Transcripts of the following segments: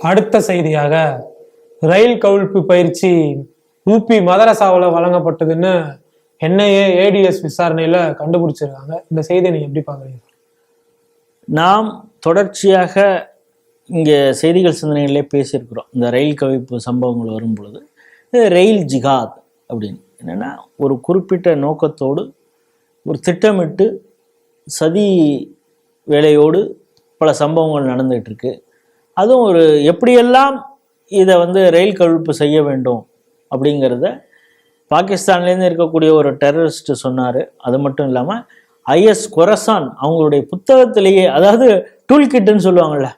அடுத்த செய்தியாக ரயில் கவிழ்ப்பு பயிற்சி ஊபி மதரசாவில் வழங்கப்பட்டதுன்னு என்ஐஏ ஏடிஎஸ் விசாரணையில கண்டுபிடிச்சிருக்காங்க. இந்த செய்தியை நீங்க எப்படி பாக்குறீங்க நாம் தொடர்ச்சியாக இங்கே செய்திகள் சிந்தனைகளே பேசியிருக்கிறோம். இந்த ரயில் கவிப்பு சம்பவங்கள் வரும் பொழுது ரயில் ஜிகாத் அப்படின்னு. என்னென்னா ஒரு குறிப்பிட்ட நோக்கத்தோடு ஒரு திட்டமிட்டு சதி வேலையோடு பல சம்பவங்கள் நடந்துகிட்டு இருக்கு. அதுவும் ஒரு எப்படியெல்லாம் இதை வந்து ரயில் கவிழ்ப்பு செய்ய வேண்டும் அப்படிங்கிறத பாகிஸ்தான்லேருந்து இருக்கக்கூடிய ஒரு டெரரிஸ்ட் சொன்னார். அது மட்டும் இல்லாமல் ஐஎஸ் கொரசான் அவங்களுடைய புத்தகத்திலேயே அதாவது டூல் கிட்டுன்னு சொல்லுவாங்கள்ல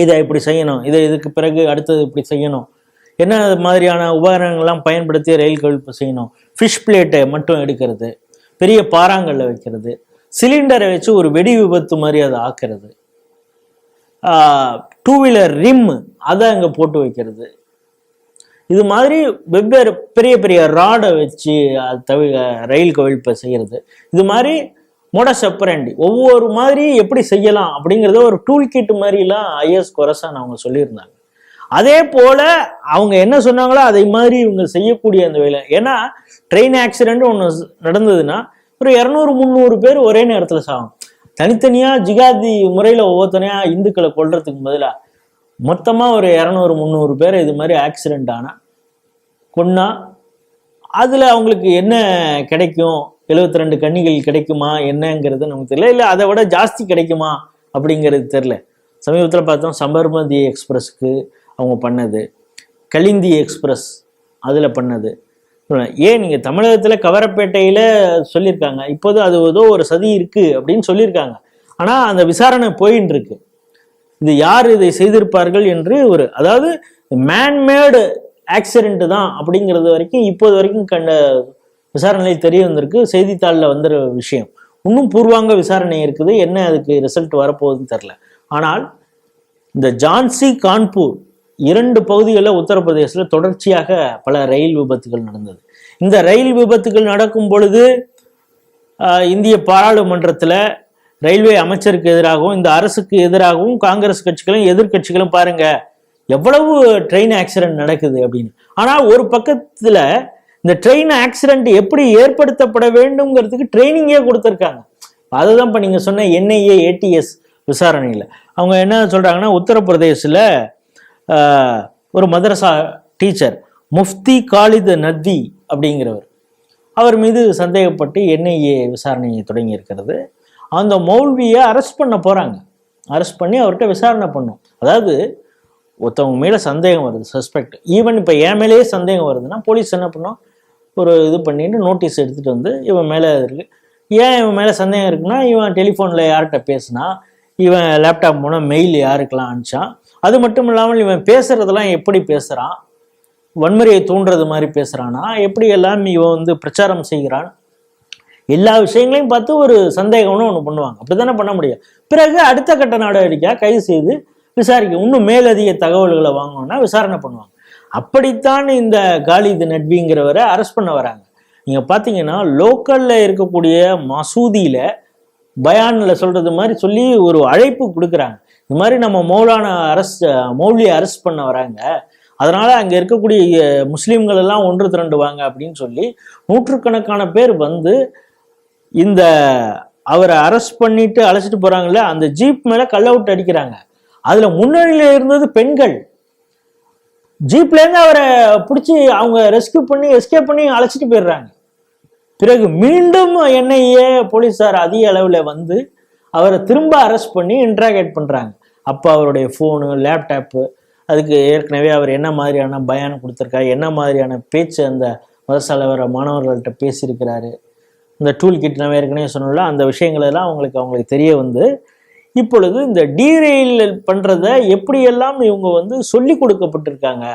இதை இப்படி செய்யணும் இதை இதுக்கு பிறகு அடுத்தது இப்படி செய்யணும் என்ன மாதிரியான உபகரணங்கள்லாம் பயன்படுத்தி ரயில் கவிழ்ப்பு செய்யணும் ஃபிஷ் பிளேட்டை மட்டும் எடுக்கிறது பெரிய பாறாங்கல்ல வைக்கிறது சிலிண்டரை வச்சு ஒரு வெடி விபத்து மாதிரி அதை ஆக்கிறது. டூ வீலர் ரிம் அதை அங்கே போட்டு வைக்கிறது. இது மாதிரி வெவ்வேறு பெரிய பெரிய ராடை வச்சு தவி ரயில் கவிழ்ப்பை செய்கிறது இது மாதிரி மொட செப்பரண்டி ஒவ்வொரு மாதிரி எப்படி செய்யலாம் அப்படிங்கிறத ஒரு டூல் கிட் மாதிரிலாம் ஐஎஸ் கொரசான் அவங்க சொல்லியிருந்தாங்க. அதே போல அவங்க என்ன சொன்னாங்களோ அதை மாதிரி இவங்க செய்யக்கூடிய அந்த வேலை. ஏன்னா ட்ரெயின் ஆக்சிடென்ட் ஒன்று நடந்ததுன்னா ஒரு இரநூறு முந்நூறு பேர் ஒரே நேரத்தில் சாகும் தனித்தனியா ஜிகாதி முறையில் ஒவ்வொருத்தனையா இந்துக்களை கொள்றதுக்கு பதிலாக மொத்தமாக ஒரு இரநூறு முந்நூறு பேர் இது மாதிரி ஆக்சிடென்ட் ஆனால் கொன்னா அதில் அவங்களுக்கு என்ன கிடைக்கும்? 72 ரெண்டு கன்னிகள் கிடைக்குமா? என்னங்கிறது நமக்கு தெரியல. இல்லை அதை விட ஜாஸ்தி கிடைக்குமா? அப்படிங்கிறது தெரில சமீபத்தில் பார்த்தோம் சபர்மதி எக்ஸ்பிரஸ்க்கு அவங்க பண்ணது. கலிந்தி எக்ஸ்பிரஸ் அதில் பண்ணது. ஏன் நீங்கள் தமிழகத்தில் கவரப்பேட்டையில் சொல்லியிருக்காங்க? இப்போது அது ஏதோ ஒரு சதி இருக்குது அப்படின்னு சொல்லியிருக்காங்க. ஆனால் அந்த விசாரணை போயின்னு இருக்கு. இது யார் இதை செய்திருப்பார்கள் என்று ஒரு அதாவது மேன்மேடு ஆக்சிடென்ட் தான் அப்படிங்கிறது வரைக்கும் இப்போது வரைக்கும் கண்ட விசாரணையில் தெரிய வந்திருக்கு. செய்தித்தாளில் வந்துற விஷயம். இன்னும் பூர்வாங்க விசாரணை இருக்குது. என்ன அதுக்கு ரிசல்ட் வரப்போகுதுன்னு தெரில ஆனால் இந்த ஜான்சி கான்பூர் இரண்டு பகுதிகளில் உத்தரப்பிரதேசத்தில் தொடர்ச்சியாக பல ரயில் விபத்துகள் நடந்தது. இந்த ரயில் விபத்துகள் நடக்கும் பொழுது இந்திய பாராளுமன்றத்தில் ரயில்வே அமைச்சருக்கு எதிராகவும் இந்த அரசுக்கு எதிராகவும் காங்கிரஸ் கட்சிகளும் எதிர்க்கட்சிகளும் பாருங்க எவ்வளவு ட்ரெயின் ஆக்சிடென்ட் நடக்குது அப்படின்னு. ஆனால் ஒரு பக்கத்தில் இந்த ட்ரெயின் ஆக்சிடென்ட் எப்படி ஏற்படுத்தப்பட வேண்டுங்கிறதுக்கு ட்ரைனிங்கே கொடுத்துருக்காங்க. அதுதான் இப்போ நீங்கள் சொன்ன என்ஐஏ ஏடிஎஸ் விசாரணையில். அவங்க என்ன சொல்கிறாங்கன்னா உத்தரப்பிரதேசில் ஒரு மதரசா டீச்சர் முஃப்தி காலித் நத்தி அப்படிங்கிறவர். அவர் மீது சந்தேகப்பட்டு என்ஐஏ விசாரணையை தொடங்கி இருக்கிறது அந்த மௌல்வியை அரெஸ்ட் பண்ண போகிறாங்க அரெஸ்ட் பண்ணி அவர்கிட்ட விசாரணை பண்ணும். அதாவது ஒருத்தவங்க மேலே சந்தேகம் வருது சஸ்பெக்ட் ஈவன் இப்போ என் மேலேயே சந்தேகம் வருதுன்னா போலீஸ் என்ன பண்ணும்? ஒரு இது பண்ணிட்டு நோட்டீஸ் எடுத்துகிட்டு வந்து இவன் மேலே இருக்கு. ஏன் இவன் மேலே சந்தேகம் இருக்குன்னா இவன் டெலிஃபோனில் யார்கிட்ட பேசினா இவன் லேப்டாப் மூலம் மெயில் யாருக்கெல்லாம் அனுப்பிச்சான்? அது மட்டும் இல்லாமல் இவன் பேசுறதெல்லாம் எப்படி பேசுகிறான் வன்முறையை தூண்டுறது மாதிரி பேசுகிறானா எப்படி எல்லாம் இவன் வந்து பிரச்சாரம் செய்கிறான்? எல்லா விஷயங்களையும் பார்த்து ஒரு சந்தேகம்னு ஒன்று பண்ணுவாங்க. அப்படி தானே பண்ண முடியும்? பிறகு அடுத்த கட்ட நடவடிக்கையாக கைது செய்து விசாரிக்க இன்னும் மேலதிக தகவல்களை வாங்கணும்னா விசாரணை பண்ணுவாங்க. அப்படித்தான் இந்த காலிது நட்விங்கிறவரை அரெஸ்ட் பண்ண வராங்க. நீங்கள் பார்த்தீங்கன்னா லோக்கலில் இருக்கக்கூடிய மசூதியில் பயானில் சொல்கிறது மாதிரி சொல்லி ஒரு அழைப்பு கொடுக்குறாங்க. இது மாதிரி நம்ம மௌலான அரெஸ்ட் மௌலியை அரெஸ்ட் பண்ண வராங்க. அதனால அங்கே இருக்கக்கூடிய முஸ்லீம்கள் எல்லாம் ஒன்று திரண்டுவாங்க அப்படின்னு சொல்லி நூற்றுக்கணக்கான பேர் வந்து இந்த அவரை அரெஸ்ட் பண்ணிட்டு அழைச்சிட்டு போறாங்கல்ல அந்த ஜீப் மேல கல் அவுட் அடிக்கிறாங்க. அதுல முன்னணியில இருந்தது பெண்கள். ஜீப்ல இருந்து அவரை பிடிச்சி அவங்க ரெஸ்கியூ பண்ணி எஸ்கேப் பண்ணி அழைச்சிட்டு போயிடுறாங்க. பிறகு மீண்டும் என்ஐஏ போலீஸார் அதிக அளவில் வந்து அவரை திரும்ப அரெஸ்ட் பண்ணி இன்ட்ராகேட் பண்ணுறாங்க அப்போ அவருடைய ஃபோனு லேப்டாப்பு அதுக்கு ஏற்கனவே அவர் என்ன மாதிரியான பயான் கொடுத்துருக்காரு என்ன மாதிரியான பேச்சு அந்த மதரசால வர மாணவர்கள்ட்ட பேசியிருக்கிறாரு இந்த டூல் கிட் நம்ம ஏற்கனவே சொன்னோம்ல அந்த விஷயங்களெல்லாம் அவங்களுக்கு அவங்களுக்கு தெரிய வந்து இப்பொழுது இந்த டீரெயில் பண்ணுறத எப்படியெல்லாம் இவங்க வந்து சொல்லி கொடுக்கப்பட்டிருக்காங்க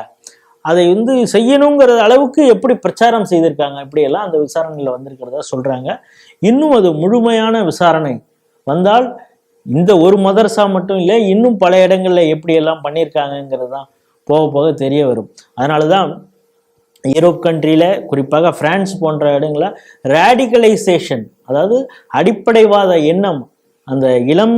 அதை வந்து செய்யணுங்கிற அளவுக்கு எப்படி பிரச்சாரம் செய்திருக்காங்க இப்படியெல்லாம் அந்த விசாரணையில் வந்திருக்கிறதா சொல்கிறாங்க இன்னும் அது முழுமையான விசாரணை. வந்தால் இந்த ஒரு மதரசா மட்டும் இல்லை இன்னும் பல இடங்களில் எப்படியெல்லாம் பண்ணியிருக்காங்கங்கிறது தான் போக போக தெரிய வரும். அதனால தான் யூரோப் கண்ட்ரியில் குறிப்பாக பிரான்ஸ் போன்ற இடங்களில் ரேடிகலைசேஷன் அதாவது அடிப்படைவாத எண்ணம் அந்த இளம்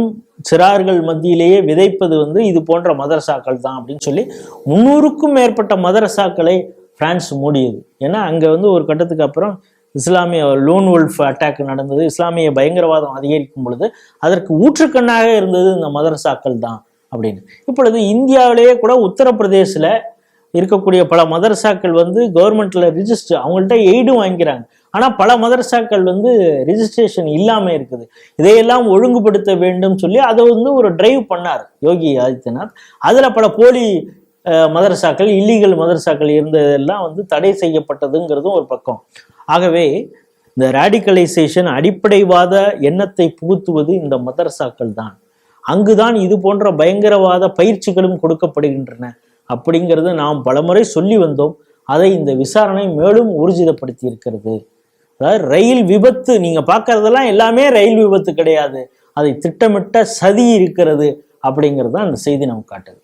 சிறார்கள் மத்தியிலேயே விதைப்பது வந்து இது போன்ற மதரசாக்கள் தான் அப்படின்னு சொல்லி முன்னூறுக்கும் மேற்பட்ட மதரசாக்களை பிரான்ஸ் மூடியது. ஏன்னா அங்கே வந்து ஒரு கட்டத்துக்கு அப்புறம் இஸ்லாமிய லோன் wolf அட்டாக் நடந்தது. இஸ்லாமிய பயங்கரவாதம் அதிகரிக்கும் பொழுது அதற்கு ஊற்றுக்கண்ணாக இருந்தது இந்த மதரசாக்கள் தான் அப்படின்னு. இப்பொழுது இந்தியாவிலேயே கூட உத்தரப்பிரதேசில் இருக்கக்கூடிய பல மதரசாக்கள் வந்து கவர்மெண்ட்ல ரிஜிஸ்டர் அவங்கள்ட்ட எய்டும் வாங்கிக்கிறாங்க. ஆனால் பல மதரசாக்கள் வந்து ரிஜிஸ்ட்ரேஷன் இல்லாமல் இருக்குது. இதையெல்லாம் ஒழுங்குபடுத்த வேண்டும் சொல்லி அதை வந்து ஒரு டிரைவ் பண்ணார் யோகி ஆதித்யநாத். அதில் பல போலி மதரசாக்கள் இல்லீகல் மதரசாக்கள் இருந்ததெல்லாம் வந்து தடை செய்யப்பட்டதுங்கிறதும் ஒரு பக்கம். ஆகவே இந்த ரேடிகலைசேஷன் அடிப்படைவாத எண்ணத்தை புகுத்துவது இந்த மதரசாக்கள் தான். அங்குதான் இது போன்ற பயங்கரவாத பயிற்சிகளும் கொடுக்கப்படுகின்றன. அப்படிங்கிறது நாம் பலமுறை சொல்லி வந்தோம். அதை இந்த விசாரணை மேலும் ஊர்ஜிதப்படுத்தி இருக்கிறது அதாவது ரயில் விபத்து நீங்க பார்க்கறதெல்லாம் எல்லாமே ரயில் விபத்து கிடையாது. அதை திட்டமிட்ட சதி இருக்கிறது அப்படிங்கிறது தான் அந்த செய்தி நமக்கு காட்டுது.